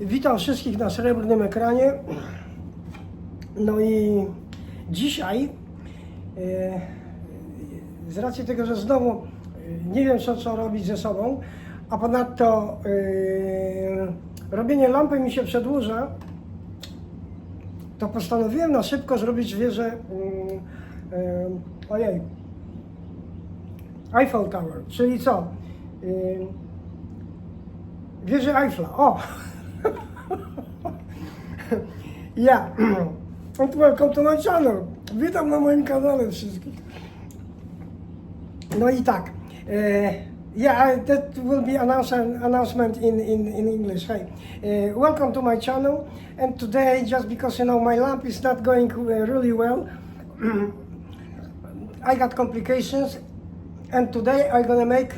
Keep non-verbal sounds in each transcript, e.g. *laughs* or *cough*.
Witam wszystkich na srebrnym ekranie. No i dzisiaj, e, z racji tego, że znowu e, nie wiem co, co robić ze sobą, a ponadto e, robienie lampy mi się przedłuża, to postanowiłem na szybko zrobić wieżę, mm, ojej, Eiffel Tower, czyli co? Wieżę Eiffla, o! Ja. And welcome to my channel. Witam na moim kanale wszystkich. No i tak. Yeah, I- that will be announcement, announcement in, in, in English. Hey, uh, welcome to my channel. And today, just because you know my lamp is not going uh, really well, *clears throat* I got complications. And today I'm gonna make,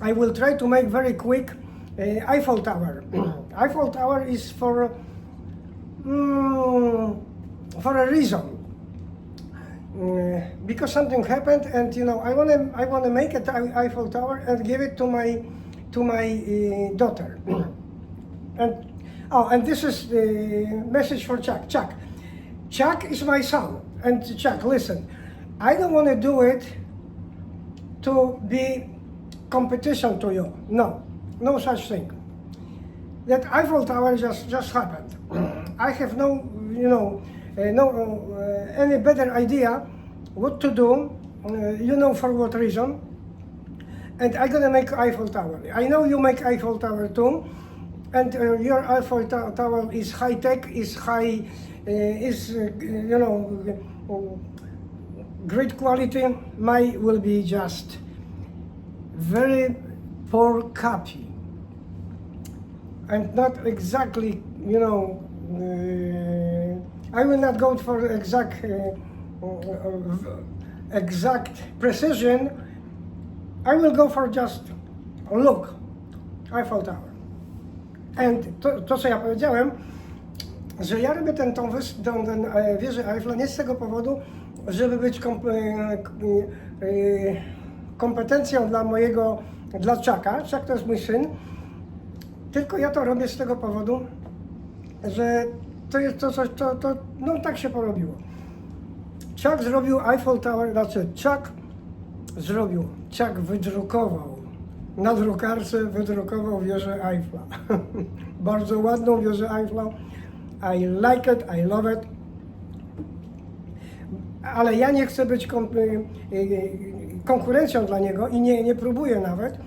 I will try to make very quick Eiffel Tower. *clears throat* Eiffel Tower is for Mm, for a reason. Mm, because something happened, and you know, I want to I want to make an Eiffel Tower and give it to my to my uh, daughter. *clears throat* and oh, and this is the message for Chuck. Chuck, Chuck is my son, and Chuck, listen, I don't want to do it to be competition to you. No, no such thing that Eiffel Tower just just happened. *clears throat* I have no, you know, uh, no uh, any better idea what to do. Uh, you know for what reason. And I'm gonna make Eiffel Tower. I know you make Eiffel Tower too, and uh, your Eiffel to- Tower is high tech, is high, uh, is uh, you know, uh, great quality. My will be just very poor copy and not exactly, you know, uh, I will not go for exact, uh, uh, exact precision. I will go for just look, Eiffel Tower. And to, to co ja powiedziałem, że ja robię ten, tą, tą, ten e, wieżę Eiffla nie z tego powodu, żeby być kom, e, e, kompetencją dla mojego, dla Czaka. Czak to jest mój syn. Tylko ja to robię z tego powodu, że to jest to coś, to, to no tak się porobiło. Chuck zrobił Eiffel Tower, znaczy Chuck zrobił, Chuck wydrukował, na drukarce wydrukował wieżę Eiffla. *laughs* Bardzo ładną wieżę Eiffla. I like it, I love it. Ale ja nie chcę być kom, y, y, konkurencją dla niego i nie, nie próbuję nawet.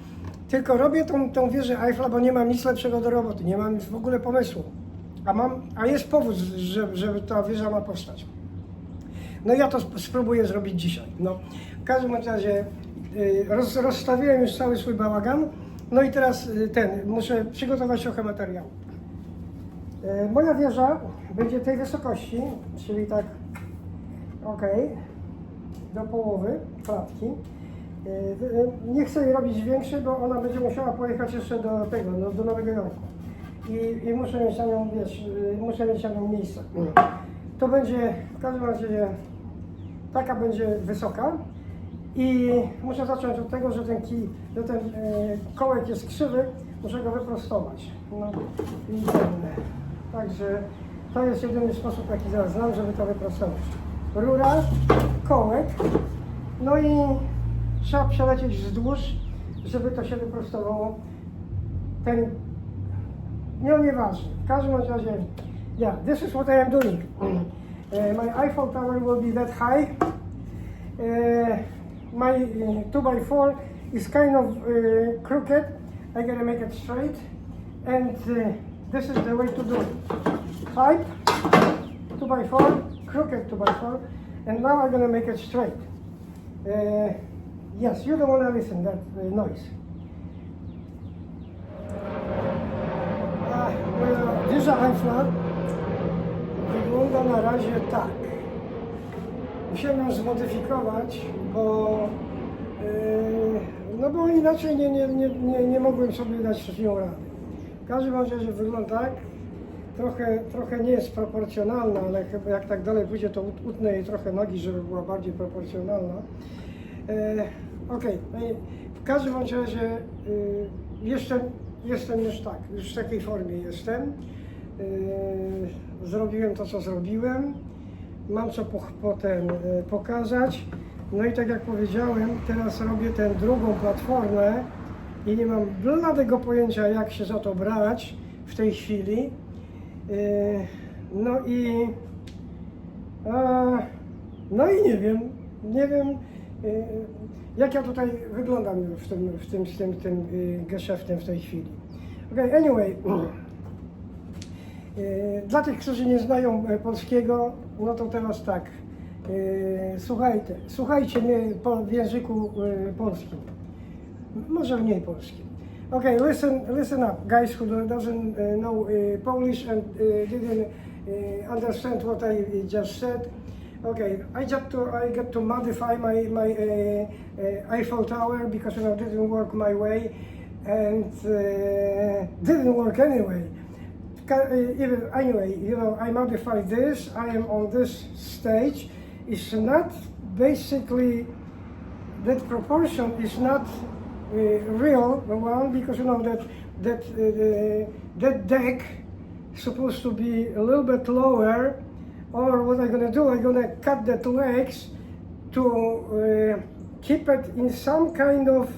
Tylko robię tą, tą wieżę Eiffla, bo nie mam nic lepszego do roboty, nie mam w ogóle pomysłu. A, mam, a jest powód, że, żeby ta wieża ma powstać. No ja to sp- spróbuję zrobić dzisiaj. No, w każdym razie y, roz, rozstawiłem już cały swój bałagan. No i teraz y, ten, muszę przygotować trochę materiału. Y, Moja wieża będzie tej wysokości, czyli tak, ok, do połowy klatki. Y, y, Nie chcę jej robić większej, bo ona będzie musiała pojechać jeszcze do tego, no, do Nowego Jorku. I, I muszę mieć na nią, wiesz, y, muszę mieć na nią miejsce. To będzie w każdym razie taka będzie wysoka. I muszę zacząć od tego, że ten że ten kołek jest krzywy, muszę go wyprostować. No, i także to jest jedyny sposób, jaki zaraz znam, żeby to wyprostować. Rura, kołek, no i trzeba przelecieć wzdłuż, żeby to się wyprostowało. Ten, no nieważne. W każdym razie, yeah, this is what I am doing. Uh, *clears throat* my Eiffel Tower will be that high. Uh, my uh, 2x4 is kind of crooked. I gotta make it straight. And this is the way to do it. Pipe, 2x4, crooked 2x4. And now I'm gonna make it straight. Uh, yes, you don't wanna listen that uh, noise. A, moja wygląda na razie tak. Musiałem ją zmodyfikować, bo yy, no bo inaczej nie, nie, nie, nie, nie mogłem sobie dać z nią rady. W każdym razie wygląda tak. Trochę, trochę nie jest proporcjonalna, ale chyba jak tak dalej pójdzie, to ut- utnę jej trochę nogi, żeby była bardziej proporcjonalna. Okej, no i w każdym bądź razie y, jeszcze jestem już tak, już w takiej formie jestem. Yy, zrobiłem to, co zrobiłem. Mam co po, potem yy, pokazać. No i tak jak powiedziałem, teraz robię tę drugą platformę i nie mam bladego pojęcia, jak się za to brać w tej chwili. Yy, no i a, no i nie wiem, nie wiem y, jak ja tutaj wyglądam w tym, w tym, w tym, tym y, geszeftem w tej chwili. Okay, anyway, *clears throat* y, dla tych, którzy nie znają e, polskiego, no to teraz tak, y, słuchajcie, słuchajcie mnie w języku polskim, może mniej polskim. Okay, listen, listen up, guys who doesn't uh, know Polish and didn't understand what I just said. Okay, I just to I got to modify my my uh, uh, Eiffel Tower because you know didn't work my way and uh, didn't work anyway. Uh, Even anyway, you know, I modified this. I am on this stage. It's not basically that proportion is not uh, real one because you know that that uh, that deck supposed to be a little bit lower or what I'm gonna do I'm gonna cut that legs to uh, keep it in some kind of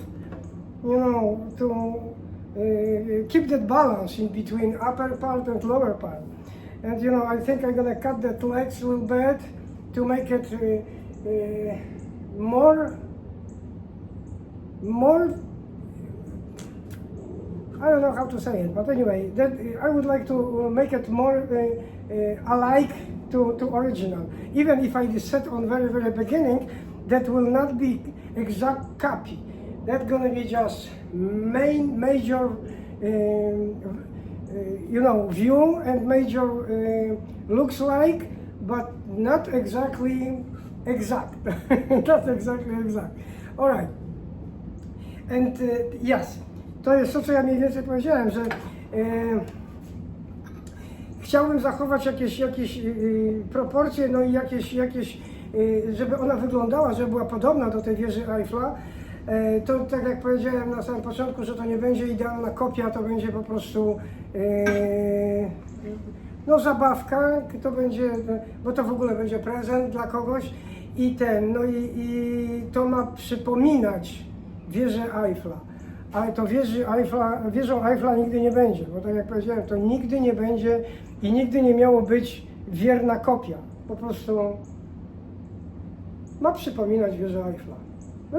you know to uh, keep that balance in between upper part and lower part. And you know I think I'm gonna cut that legs a little bit to make it uh, uh, more more I don't know how to say it, but anyway, that I would like to uh, make it more uh, uh, alike to, to original. Even if I set on very very beginning, that will not be exact copy. That's gonna be just main major, um, uh, you know, view and major uh, looks like, but not exactly exact. *laughs* not exactly exact. All right. And uh, yes, to jest to, co ja mniej więcej powiedziałem, że e, chciałbym zachować jakieś, jakieś e, proporcje, no i jakieś, jakieś e, żeby ona wyglądała, żeby była podobna do tej wieży Eiffla. E, to tak jak powiedziałem na samym początku, że to nie będzie idealna kopia, to będzie po prostu e, no zabawka, to będzie, bo to w ogóle będzie prezent dla kogoś i ten, no i, i to ma przypominać wieżę Eiffla. Ale to wieży Eiffla, wieżą Eiffla nigdy nie będzie, bo tak jak powiedziałem, to nigdy nie będzie i nigdy nie miało być wierna kopia. Po prostu ma przypominać wieżę Eiffla.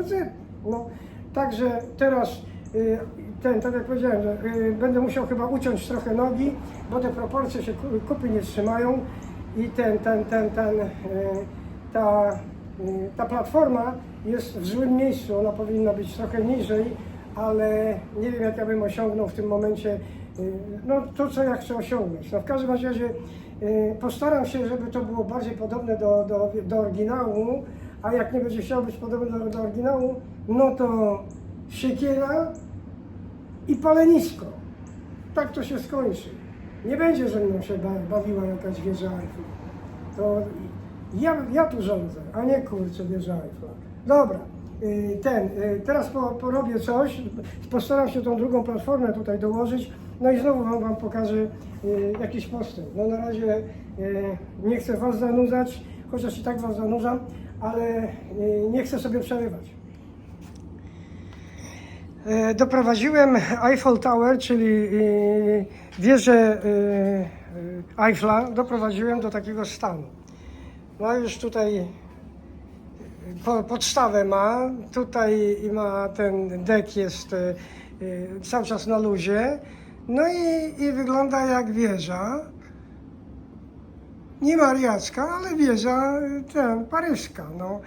It. No, także teraz y, ten, tak jak powiedziałem, y, będę musiał chyba uciąć trochę nogi, bo te proporcje się ku- kupy nie trzymają i ten, ten, ten, ten, y, ta, ta platforma jest w złym miejscu, ona powinna być trochę niżej, ale nie wiem jak ja bym osiągnął w tym momencie y, no, to, co ja chcę osiągnąć. No, w każdym razie y, postaram się, żeby to było bardziej podobne do, do, do oryginału, a jak nie będzie chciał być podobne do, do oryginału, no to siekiera i palenisko. Tak to się skończy. Nie będzie ze mną się ba- bawiła jakaś wieża Eiffla. To ja, ja tu rządzę, a nie kurczę wieża Eiffla. Dobra, ten, y, teraz po, porobię coś, postaram się tą drugą platformę tutaj dołożyć, no i znowu wam, wam pokażę y, jakiś postęp. No na razie y, nie chcę was zanudzać, chociaż i tak was zanudzam, ale y, nie chcę sobie przerywać. E, Doprowadziłem Eiffel Tower, czyli wieżę Eiffla, doprowadziłem do takiego stanu. No już tutaj po, podstawę ma, tutaj ma ten dek jest e, cały czas na luzie, no i, i wygląda jak wieża. Nie mariacka, ale wieża ten, paryska. No.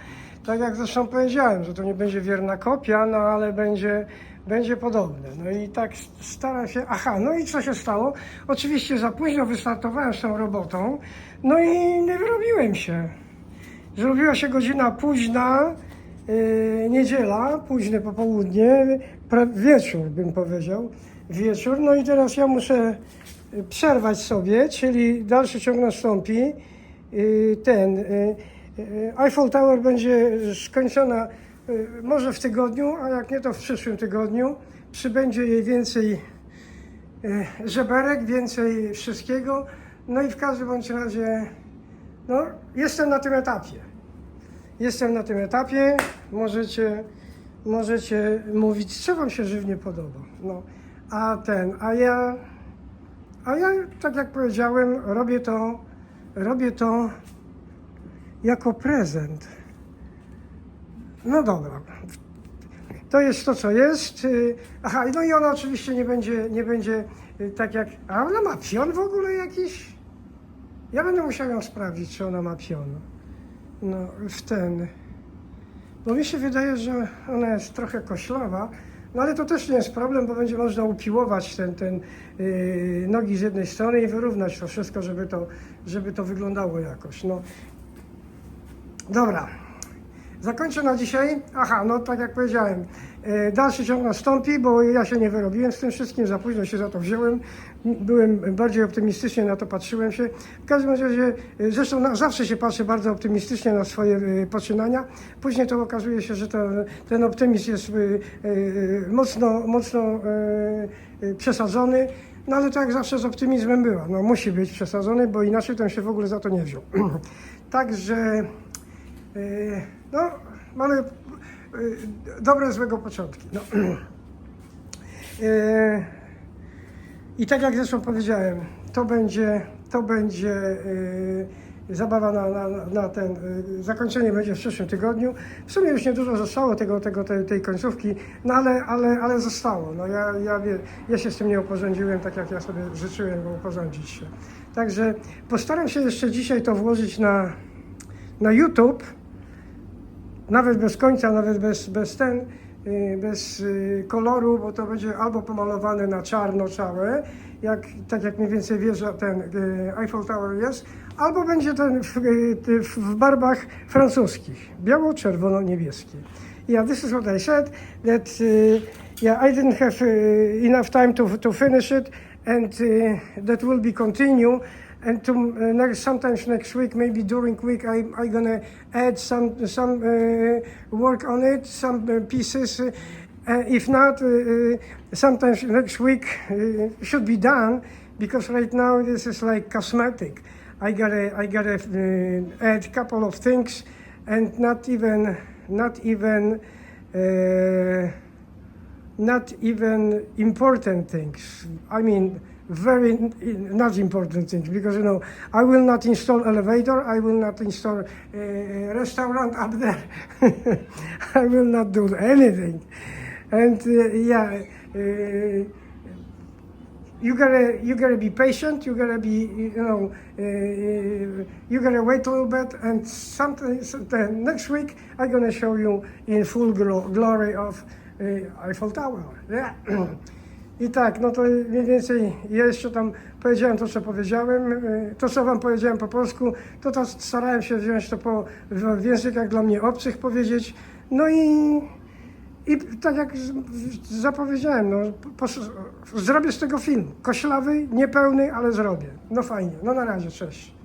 Tak jak zresztą powiedziałem, że to nie będzie wierna kopia, no ale będzie, będzie podobne. No i tak staram się. Aha, no i co się stało? Oczywiście za późno wystartowałem z tą robotą, no i nie wyrobiłem się. Zrobiła się godzina późna, yy, niedziela, późne popołudnie, wieczór bym powiedział, wieczór. No i teraz ja muszę y, przerwać sobie, czyli dalszy ciąg nastąpi. Yy, ten yy, yy, Eiffel Tower będzie skończona yy, może w tygodniu, a jak nie to w przyszłym tygodniu. Przybędzie jej więcej e, żeberek, więcej wszystkiego. No i w każdym bądź razie, no, jestem na tym etapie. Jestem na tym etapie. Możecie, możecie mówić, co Wam się żywnie podoba. No, a ten, a ja, a ja, tak jak powiedziałem, robię to, robię to jako prezent. No dobra. To jest to, co jest. Aha, no i ona oczywiście nie będzie, nie będzie y, tak jak. A ona ma pion w ogóle jakiś? Ja będę musiał ją sprawdzić, czy ona ma pion. No, w ten. Bo mi się wydaje, że ona jest trochę koślawa, no ale to też nie jest problem, bo będzie można upiłować ten, ten yy, nogi z jednej strony i wyrównać to wszystko, żeby to, żeby to wyglądało jakoś. No. Dobra. Zakończę na dzisiaj. Aha, no tak jak powiedziałem, dalszy ciąg nastąpi, bo ja się nie wyrobiłem z tym wszystkim, za późno się za to wziąłem. Byłem bardziej optymistycznie na to patrzyłem się. W każdym razie, e, zresztą na, zawsze się patrzy bardzo optymistycznie na swoje e, poczynania. Później to okazuje się, że to, ten optymizm jest e, e, mocno, mocno e, e, przesadzony. No ale tak zawsze z optymizmem była. No musi być przesadzony, bo inaczej to się w ogóle za to nie wziął. *clears throat* Także No, mamy dobre, złego początki. No. Yy, *clears throat* I tak jak zresztą powiedziałem, to będzie, to będzie yy, zabawa na, na, na ten, zakończenie będzie w przyszłym tygodniu. W sumie już niedużo zostało tego, tego, tej, tej końcówki, no ale, ale, ale zostało. No ja, ja, wie, ja się z tym nie uporządziłem tak, jak ja sobie życzyłem, bo uporządzić się. Także postaram się jeszcze dzisiaj to włożyć na, na YouTube nawet bez końca, nawet bez, bez ten, y, bez y, koloru, bo to będzie albo pomalowane na czarno całe, jak, tak jak mniej więcej wieża ten y, Eiffel Tower jest, albo będzie ten w, w, barwach francuskich, biało-czerwono-niebieskie. Yeah, this is what I said, that uh, yeah, I didn't have uh, enough time to, to finish it, and uh, that will be continue. And to, uh, next, sometimes next week, maybe during week, I, I gonna add some some uh, work on it, some uh, pieces. Uh, if not, sometimes next week should be done because right now this is like cosmetic. I gotta I gotta add a couple of things, and not even not even. Not even important things. I mean, very not important things because you know I will not install elevator. I will not install a restaurant up there. *laughs* I will not do anything. And uh, yeah. Uh, you gotta you gotta be patient. You gotta be you know uh, you gotta wait a little bit, and something so then next week I'm gonna show you in full glo- glory of uh, Eiffel Tower. Yeah. *clears throat* I tak, no to mniej więcej jeszcze tam powiedziałem to, co powiedziałem. y, To, co wam powiedziałem po polsku, to, to starałem się wziąć to po, w, językach dla mnie obcych powiedzieć. No i i tak jak zapowiedziałem, no, zrobię z tego film. Koślawy, niepełny, ale zrobię. No fajnie. No na razie, cześć.